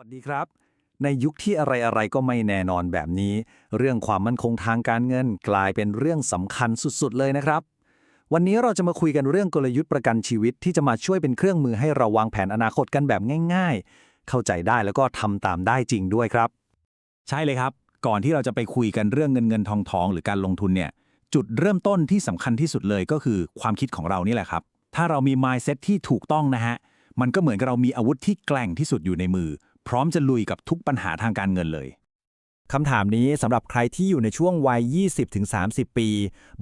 วัสดีครับ ในยุคที่อะไรๆก็ไม่แน่นอนแบบนี้ เรื่องความมั่นคงทางการเงินกลายเป็นเรื่องสำคัญสุดๆเลยนะครับ วันนี้เราจะมาคุยกันเรื่องกลยุทธ์ประกันชีวิตที่จะมาช่วยเป็นเครื่องมือให้เราวางแผนอนาคตกันแบบง่าย ๆ เข้าใจได้แล้วก็ทำตามได้จริงด้วยครับ ใช่เลยครับ ก่อนที่เราจะไปคุยกันเรื่องเงินเงินทองทองหรือการลงทุนเนี่ยจุดเริ่มต้นที่สำคัญที่สุดเลยก็คือความคิดของเรานี่แหละครับ ถ้าเรามี mindset ที่ถูกต้องนะฮะมันก็เหมือนกับเรามีอาวุธที่แกร่งที่สุดอยู่ในมือ พร้อมจะลุยกับทุกปัญหาทางการเงินเลยคำถามนี้สำหรับใครที่อยู่ในช่วงวัย 20-30 ปี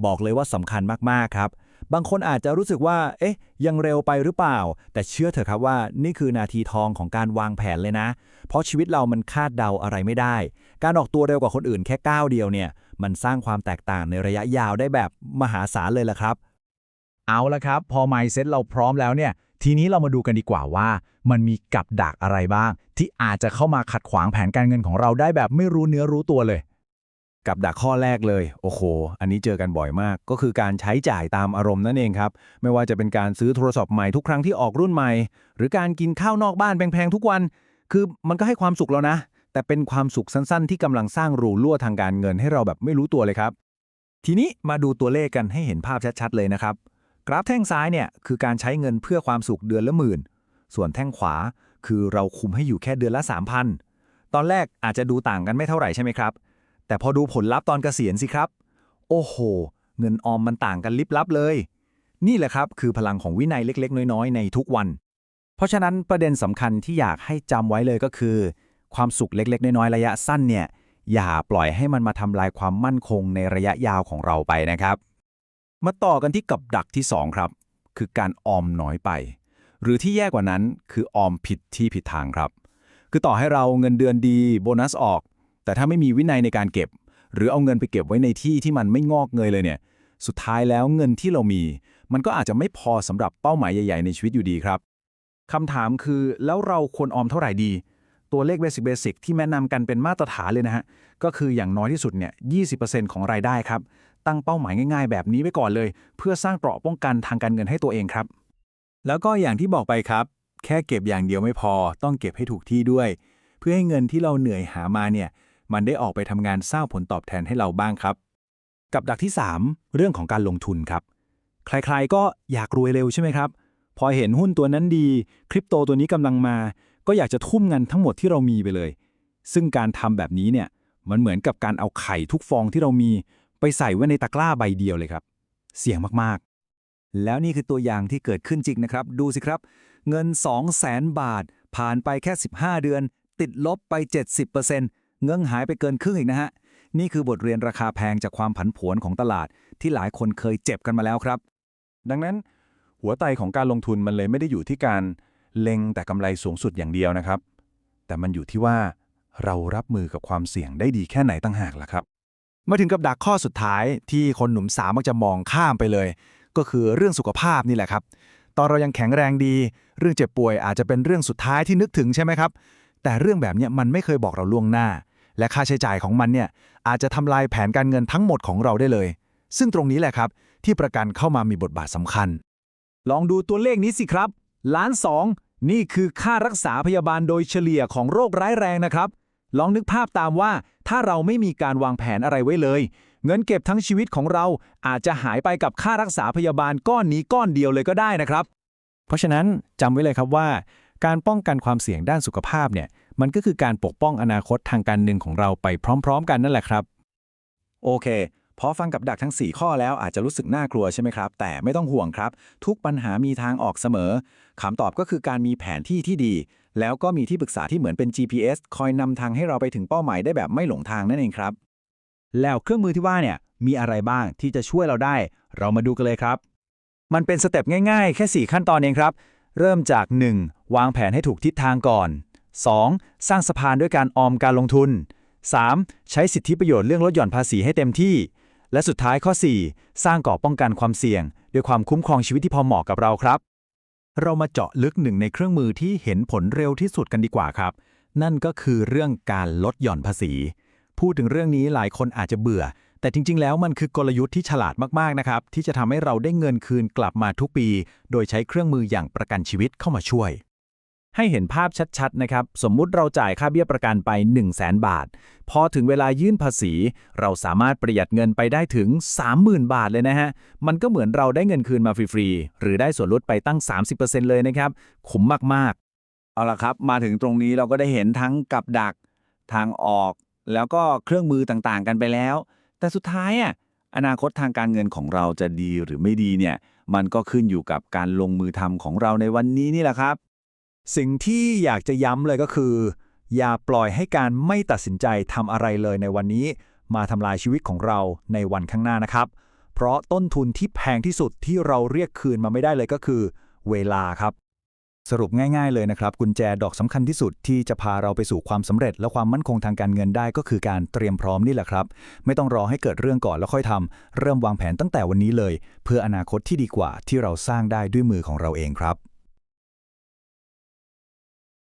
บอกเลยว่าสำคัญมาก ๆ ครับ บางคนอาจจะรู้สึกว่า เอ๊ะ ยังเร็วไปหรือเปล่า แต่เชื่อเถอะครับว่า นี่คือนาทีทองของการวางแผนเลยนะ เพราะชีวิตเรามันคาดเดาอะไรไม่ได้ การออกตัวเร็วกว่าคนอื่นแค่ก้าวเดียวเนี่ย มันสร้างความแตกต่างในระยะยาวได้แบบมหาศาลเลยล่ะครับ เอาละครับ พอ mindset เราพร้อมแล้วเนี่ย ทีนี้เรามาดูกันดีกว่าว่า มันมีกับดักอะไรบ้าง ที่อาจจะเข้ามาขัดขวางแผนการเงินของเราได้แบบไม่รู้เนื้อรู้ตัวเลย กับดักข้อแรกเลย โอ้โห อันนี้เจอกันบ่อยมาก ก็คือการใช้จ่ายตามอารมณ์นั่นเองครับ ไม่ว่าจะเป็นการซื้อโทรศัพท์ใหม่ทุกครั้งที่ออกรุ่นใหม่ หรือการกินข้าวนอกบ้านแพงๆทุกวัน คือมันก็ให้ความสุขแล้วนะ แต่เป็นความสุขสั้นๆ ที่กำลังสร้างรูรั่วทางการเงินให้เราแบบไม่รู้ตัวเลยครับ ทีนี้มาดูตัวเลขกันให้เห็นภาพชัดๆเลยนะครับ กราฟแท่งซ้ายเนี่ยคือการใช้เงินเพื่อความสุขเดือนละหมื่น ส่วนแท่งขวาคือเราคุมให้อยู่แค่เดือนละ 3,000 ตอนแรกอาจจะดูต่างกันไม่เท่าไหร่ใช่ไหมครับ แต่พอดูผลลัพธ์ตอนเกษียณสิครับ โอ้โห เงินออมมันต่างกันลิบลับเลย นี่แหละครับคือพลังของวินัยเล็ก ๆ น้อยๆ ในทุกวัน เพราะฉะนั้นประเด็นสำคัญที่อยากให้จำไว้เลยก็คือ ความสุขเล็ก ๆ น้อยๆ ระยะสั้นเนี่ยอย่าปล่อยให้มันมาทำลายความมั่นคงในระยะยาวของเราไปนะครับ มาต่อกันที่กับดักที่ 2 ครับ คือการออมน้อยไป หรือที่แย่กว่านั้นคือออมผิดที่ผิดทางครับ คือต่อให้เราเงินเดือนดีโบนัสออก แต่ถ้าไม่มีวินัยในการเก็บ หรือเอาเงินไปเก็บไว้ในที่ที่มันไม่งอกเงยเลยเนี่ย สุดท้ายแล้วเงินที่เรามี มันก็อาจจะไม่พอสำหรับเป้าหมายใหญ่ ๆ ในชีวิตอยู่ดีครับคำถามคือแล้วเราควรออมเท่าไหร่ดี ตัวเลขเบสิกเบสิกที่แนะนำกันเป็นมาตรฐานเลยนะฮะ ก็คืออย่างน้อยที่สุดเนี่ย 20%ของรายได้ครับ ตั้งเป้าหมายง่ายๆ แบบนี้ไว้ก่อนเลย เพื่อสร้างเกราะป้องกันทางการเงินให้ตัวเองครับ แล้วก็อย่างที่บอกไปครับ แค่เก็บอย่างเดียวไม่พอ ต้องเก็บให้ถูกที่ด้วย เพื่อให้เงินที่เราเหนื่อยหามาเนี่ย มันได้ออกไปทำงานสร้างผลตอบแทนให้เราบ้างครับ กับดักที่ 3 เรื่องของการลงทุนครับ ใครๆก็อยากรวยเร็วใช่ไหมครับ พอเห็นหุ้นตัวนั้นดี คริปโตตัวนี้กำลังมา ก็อยากจะทุ่มเงินทั้งหมดที่เรามีไปเลย ซึ่งการทำแบบนี้เนี่ยมันเหมือนกับการเอาไข่ทุกฟองที่เรามี ไปใส่ไว้ในตะกร้าใบเดียวเลยครับ เสี่ยงมากๆ แล้วนี่คือตัวอย่างที่เกิดขึ้นจริงนะครับ ดูสิครับ เงิน 2 0 0แสนบาท ผ่านไปแค่ 15 เดือน ติดลบไป 70%เงินหายไปเกินครึ่งอีกนะฮะ นี่คือบทเรียนราคาแพงจากความผันผวนของตลาด ที่หลายคนเคยเจ็บกันมาแล้วครับ ดังนั้น หัวไตของการลงทุนมันเลยไม่ได้อยู่ที่การเล็งแต่กำไรสูงสุดอย่างเดียวนะครับ แต่มันอยู่ที่ว่าเรารับมือกับความเสี่ยงได้ดีแค่ไหนตั้งหากล่ะครับ มาถึงกับดักข้อสุดท้ายที่คนหนุ่มสาวมักจะมองข้ามไปเลย ก็คือเรื่องสุขภาพนี่แหละครับ ตอนเรายังแข็งแรงดี เรื่องเจ็บป่วยอาจจะเป็นเรื่องสุดท้ายที่นึกถึงใช่ไหมครับ แต่เรื่องแบบนี้มันไม่เคยบอกเราล่วงหน้า และค่าใช้จ่ายของมันเนี่ยอาจจะทำลายแผนการเงินทั้งหมดของเราได้เลย ซึ่งตรงนี้แหละครับ ที่ประกันเข้ามามีบทบาทสำคัญ ลองดูตัวเลขนี้สิครับล้านสองนี่คือค่ารักษาพยาบาลโดยเฉลี่ยของโรคร้ายแรงนะครับ ลองนึกภาพตามว่า ถ้าเราไม่มีการวางแผนอะไรไว้เลย เงินเก็บทั้งชีวิตของเราอาจจะหายไปกับค่ารักษาพยาบาลก้อนนี้ก้อนเดียวเลยก็ได้นะครับ เพราะฉะนั้นจำไว้เลยครับว่า การป้องกันความเสี่ยงด้านสุขภาพเนี่ยมันก็คือการปกป้องอนาคตทางการเงินของเราไปพร้อม ๆ กันนั่นแหละครับ โอเค พอฟังกับดักทั้ง 4 ข้อแล้วอาจจะรู้สึกน่ากลัวใช่ไหมครับ แต่ไม่ต้องห่วงครับ ทุกปัญหามีทางออกเสมอคำตอบก็คือการมีแผนที่ที่ดี แล้วก็มีที่ปรึกษาที่เหมือนเป็น GPS คอยนำทางให้เราไปถึงเป้าหมายได้แบบไม่หลงทางนั่นเองครับ แล้วเครื่องมือที่ว่าเนี่ยมีอะไรบ้างที่จะช่วยเราได้ เรามาดูกันเลยครับ มันเป็นสเต็ปง่ายๆ แค่ 4 ขั้นตอนเองครับ เริ่มจาก 1. วางแผนให้ถูกทิศทางก่อน 2. สร้างสะพานด้วยการออมการลงทุน 3. ใช้สิทธิประโยชน์เรื่องลดหย่อนภาษีให้เต็มที่ และสุดท้ายข้อ 4. สร้างเกราะป้องกันความเสี่ยง ด้วยความคุ้มครองชีวิตที่พอเหมาะกับเราครับ เรามาเจาะลึกหนึ่งในเครื่องมือที่เห็นผลเร็วที่สุดกันดีกว่าครับ นั่นก็คือเรื่องการลดหย่อนภาษี พูดถึงเรื่องนี้หลายคนอาจจะเบื่อ แต่จริง ๆ แล้วมันคือกลยุทธ์ที่ฉลาดมากๆนะครับที่จะทำให้เราได้เงินคืนกลับมาทุกปี โดยใช้เครื่องมืออย่างประกันชีวิตเข้ามาช่วย ให้เห็นภาพชัดๆนะครับ สมมุติเราจ่ายค่าเบี้ยประกันไป 1 0 0 0 0แบาท พอถึงเวลายื่นภาษี เราสามารถประหยัดเงินไปได้ถึง 30,000 บาทเลยนะฮะ มันก็เหมือนเราได้เงินคืนมาฟรีๆ หรือได้ส่วนลดไปตั้ง 30%เลยนะครับ คุ้มมากๆ เอาละครับ มาถึงตรงนี้เราก็ได้เห็นทั้งกับดักทางออก แล้วก็เครื่องมือต่างๆ กันไปแล้ว แต่สุดท้ายอะอนาคตทางการเงินของเราจะดีหรือไม่ดีเนี่ย มันก็ขึ้นอยู่กับการลงมือทำของเราในวันนี้นี่แหละครับ สิ่งที่อยากจะย้ำเลยก็คือ อย่าปล่อยให้การไม่ตัดสินใจทำอะไรเลยในวันนี้ มาทำลายชีวิตของเราในวันข้างหน้านะครับ เพราะต้นทุนที่แพงที่สุดที่เราเรียกคืนมาไม่ได้เลยก็คือ เวลาครับ สรุปง่าย ๆ เลยนะครับ กุญแจดอกสำคัญที่สุดที่จะพาเราไปสู่ความสำเร็จ และความมั่นคงทางการเงินได้ก็คือการเตรียมพร้อมนี่แหละครับ ไม่ต้องรอให้เกิดเรื่องก่อนแล้วค่อยทำเริ่มวางแผนตั้งแต่วันนี้เลย เพื่ออนาคตที่ดีกว่าที่เราสร้างได้ด้วยมือของเราเองครับ